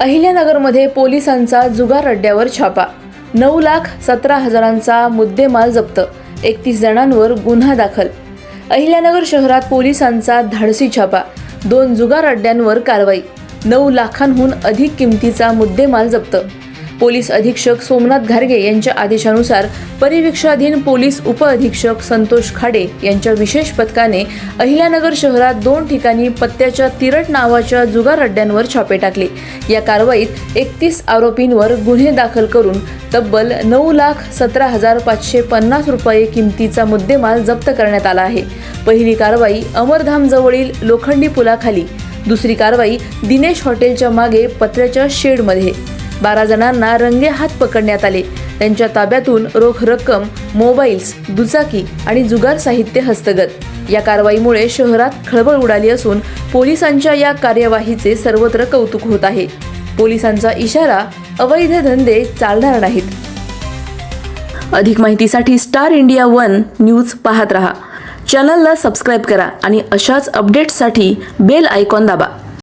अहिल्यानगरमध्ये पोलिसांचा जुगार अड्ड्यावर छापा. नऊ लाख सतरा हजारांचा मुद्देमाल जप्त. एकतीस जणांवर गुन्हा दाखल. अहिल्यानगर शहरात पोलिसांचा धाडसी छापा. दोन जुगार अड्ड्यांवर कारवाई. नऊ लाखांहून अधिक किमतीचा मुद्देमाल जप्त. पोलीस अधीक्षक सोमनाथ घारगे यांच्या आदेशानुसार परिवीक्षाधीन पोलीस उपअधीक्षक संतोष खाडे यांच्या विशेष पथकाने अहिल्यानगर शहरात दोन ठिकाणी पत्त्याच्या तिरट नावाच्या जुगार अड्ड्यांवर छापे टाकले. या कारवाईत एकतीस आरोपींवर गुन्हे दाखल करून तब्बल नऊ लाख सतरा हजार पाचशे पन्नास रुपये किमतीचा मुद्देमाल जप्त करण्यात आला आहे. पहिली कारवाई अमरधाम जवळील लोखंडी पुलाखाली. दुसरी कारवाई दिनेश हॉटेलच्या मागे पत्र्याच्या शेडमध्ये. बारा जणांना रंगे हात पकडण्यात आले. त्यांच्या ताब्यातून रोख रक्कम मोबाईल्स दुचाकी आणि जुगार साहित्य हस्तगत. या कारवाईमुळे शहरात खळबळ उडाली असून पोलिसांच्या या कार्यवाहीचे सर्वत्र कौतुक होत आहे. पोलिसांचा इशारा अवैध धंदे चालणार नाहीत. अधिक माहितीसाठी स्टार इंडिया वन न्यूज पाहत रहा. चॅनलला सबस्क्राईब करा आणि अशाच अपडेट्ससाठी बेल आयकॉन दाबा.